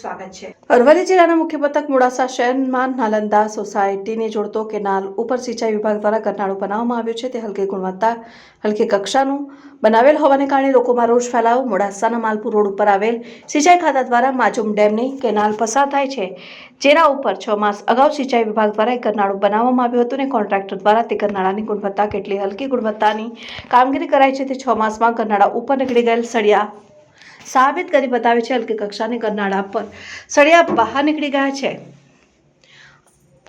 સ્વાગત છે. અરવલ્લી જિલ્લાના મુખ્ય મથક મોડાસા શહેરમાં નાલંદા સોસાયટીને જોડતો કેનાલ ઉપર સિંચાઈ વિભાગ દ્વારા કરનાળું બનાવવામાં આવ્યું છે. તે હલકી ગુણવત્તા, હલકી કક્ષાનું બનાવેલ હોવાને કારણે લોકોમાં રોષ ફેલાવો, મોડાસાના માલપુર રોડ ઉપર આવેલ સિંચાઈ ખાતા દ્વારા માજુમ ડેમની કેનાલ પસાર થાય છે. જેના ઉપર છ માસ અગાઉ સિંચાઈ વિભાગ દ્વારા એક કરનાળું બનાવવામાં આવ્યું હતું અને કોન્ટ્રાક્ટર દ્વારા તે કરનાળાની ગુણવત્તા કેટલી હલકી ગુણવત્તાની કામગીરી કરાઈ છે તે છ માસમાં કરનાળા ઉપર નીકળી ગયેલ સળિયા સાબિત કરી બતાવે છે હલકી કક્ષાની કરનાળા પર. સળિયા બહાર નીકળી ગયા છે.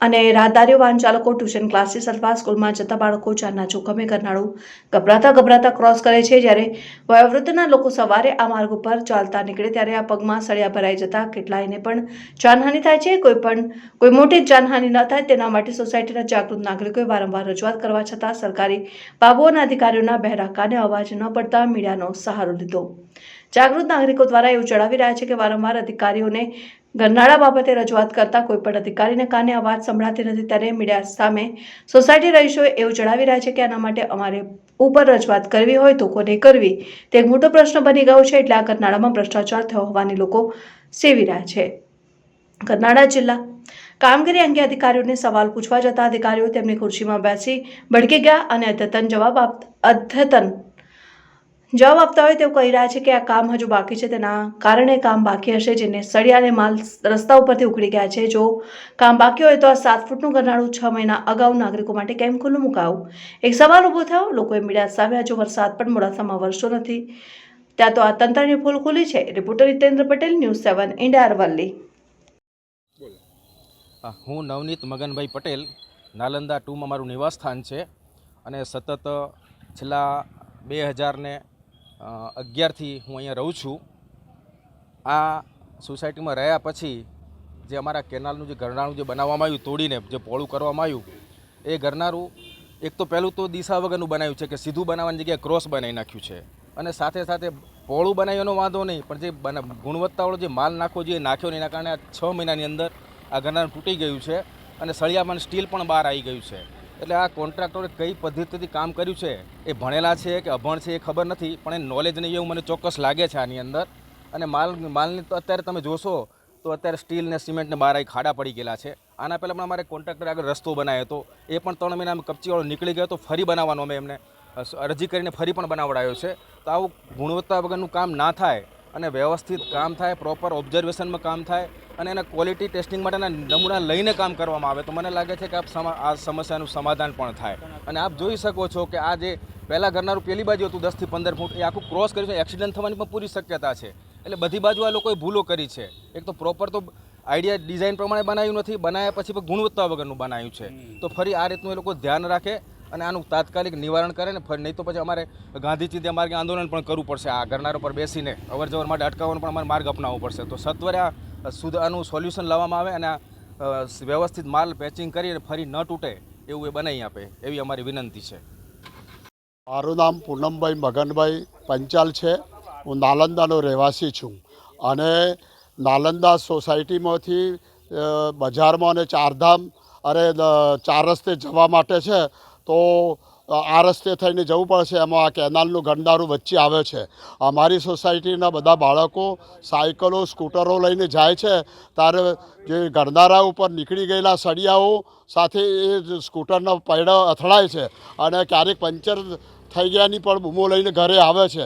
અને રાહદારીઓ વાહન ચાલકો, ટ્યુશન ક્લાસીસ અથવા સ્કૂલમાં જતા બાળકો ચારના જોખમે કરનાળું ગભરાતા ગભરાતા ક્રોસ કરે છે. જ્યારે વયોવૃદ્ધના લોકો સવારે આ માર્ગ ઉપર ચાલતા નીકળે ત્યારે આ પગમાં સળિયા ભરાઈ જતા કેટલાયને પણ જાનહાનિ થાય છે. કોઈ પણ, કોઈ મોટી જાનહાનિ ન થાય તેના માટે સોસાયટીના જાગૃત નાગરિકોએ વારંવાર રજૂઆત કરવા છતાં સરકારી બાબુઓના અધિકારીઓના બહેરા કાને અવાજ ન પડતા મીડિયાનો સહારો લીધો. જાગૃત નાગરિકો દ્વારા એવું જણાવી રહ્યા છે કે વારંવાર અધિકારીઓને ગરનાળા બાબતે રજૂઆત કરતા કોઈ પણ અધિકારીને કાને અવાજ સંભળાતી નથી. ત્યારે મીડિયા સામે સોસાયટી રહીશોએ એવું જણાવી રહ્યા છે કે આના માટે અમારે ઉપર રજૂઆત કરવી હોય તો કોને કરવી? તે એક મોટો પ્રશ્ન બની ગયો છે એટલે આ ગરનાળામાં ભ્રષ્ટાચાર થયો હોવાની લોકો સેવી રહ્યા છે. કરનાળા જિલ્લા કામગીરી અંગે અધિકારીઓને સવાલ પૂછવા જતા અધિકારીઓ તેમની ખુરશીમાં બેસી ભડકી ગયા અને અદ્યતન જવાબ આપ, અદ્યતન જવાબ આપતા હોય તેવું કહી રહ્યા છે કે આ કામ હજુ બાકી છે. તેના કારણે કામ બાકી હશે જેને સળિયા અને માલ રસ્તા ઉપરથી ઉખડી ગયા છે. જો કામ બાકી હોય તો આ સાત ફૂટનું ગરનાળું છ મહિના અગાઉ નાગરિકો માટે કેમ ખુલ્લું મુકાવું? એક સવાલ ઊભો થયો. લોકોએ મીડિયા સામે હજુ વરસાદ પણ મોડાસામાં વરસો નથી, ત્યાં તો આ તંત્રની ફૂલ ખુલી છે. Reporter Hitendra Patel, news seven, India, Aravalli. હું નવનીત મગનભાઈ પટેલ, નાલંદા ટુમાં મારું નિવાસસ્થાન છે અને સતત છેલ્લા બે હજારને અગિયારથી હું અહીંયા રહું છું. આ સોસાયટીમાં રહ્યા પછી જે અમારા કેનાલનું જે ગરનાળું જે બનાવવામાં આવ્યું, તોડીને જે પોળું કરવામાં આવ્યું, એ ગરનારું એક તો પહેલું તો દિશા વગરનું બનાવ્યું છે કે સીધું બનાવવાની જગ્યાએ ક્રોસ બનાવી નાખ્યું છે. અને સાથે સાથે પોળું બનાવ્યોનો વાંધો નહીં, પણ જે ગુણવત્તાવાળો જે માલ નાખવો જોઈએ નાખ્યો નહીં, એના કારણે આ છ મહિનાની અંદર આ ગરનારું તૂટી ગયું છે અને સળિયામાં સ્ટીલ પણ બહાર આવી ગયું છે. એટલે આ કોન્ટ્રાક્ટરે કઈ પદ્ધતિથી કામ કર્યું છે એ ભણેલા છે કે અભણ છે એ ખબર નથી, પણ એ નોલેજ નહીં એવું મને ચોક્કસ લાગે છે આની અંદર. અને માલ, માલની તો અત્યારે તમે જોશો તો અત્યારે સ્ટીલ ને સિમેન્ટને બહાર આવી ખાડા પડી ગયેલા છે. આના પહેલાં પણ અમારે કોન્ટ્રાક્ટર આગળ રસ્તો બનાવ્યો હતો. એ પણ ત્રણ મહિના કપચીવાળો નીકળી ગયો તો ફરી બનાવવાનો અમે એમને. અરજી કરીને ફરી પણ બનાવડાયો છે. તો આવું ગુણવત્તા વગરનું કામ ના થાય અને વ્યવસ્થિત કામ થાય પ્રોપર ઓબ્ઝર્વેશનમાં કામ થાય અને એના ક્વોલિટી ટેસ્ટિંગ માટેના નમૂના લઈને કામ કરવામાં આવે. તો મને લાગે છે કે આપ આ સમસ્યાનું સમાધાન પણ થાય. અને આપ જોઈ શકો છો કે આ જે પહેલાં ઘરનારું પેલી બાજુ હતું દસથી પંદર ફૂટ એ આખું ક્રોસ કર્યું છે એક્સિડન્ટ થવાની પણ પૂરી શક્યતા છે. એટલે બધી બાજુ આ લોકોએ ભૂલો કરી છે. એક તો પ્રોપર તો આઈડિયા ડિઝાઇન પ્રમાણે બનાવ્યું નથી બનાવ્યા પછી પણ ગુણવત્તા વગરનું બનાવ્યું છે. તો ફરી આ રીતનું એ લોકો ધ્યાન રાખે અને આનું તાત્કાલિક નિવારણ કરે ને નહીં તો પછી અમારે ગાંધી ચિંતા માર્ગે આંદોલન પણ કરવું પડશે. આ ગરનાર ઉપર બેસીને અવર જવર માટે અટકાવવાનો પણ અમારે માર્ગ અપનાવવો પડશે. તો સત્વરે આ આનું સોલ્યુશન લાવવામાં આવે અને આ વ્યવસ્થિત માલ પેચિંગ કરી અને ફરી ન તૂટે એવું એ બનાવી આપે એવી અમારી વિનંતી છે. મારું નામ પૂનમભાઈ મગનભાઈ પંચાલ છે. હું નાલંદાનો રહેવાસી છું. અને નાલંદા સોસાયટીમાંથી બજારમાં અને ચારધામ અરે ચાર રસ્તે જવા માટે છે. તો આ રસ્તે થઈને જવું પડશે એમાં આ કેનાલનું ગંડારું વચ્ચે આવે છે. અમારી સોસાયટીના બધા બાળકો સાયકલો, સ્કૂટરો લઈને જાય છે. ત્યારે જે ગરનારા ઉપર નીકળી ગયેલા સળિયાઓ સાથે એ સ્કૂટરના પૈડા અથડાય છે અને ક્યારેક પંચર થઈ ગયાની પણ બૂમો લઈને ઘરે આવે છે.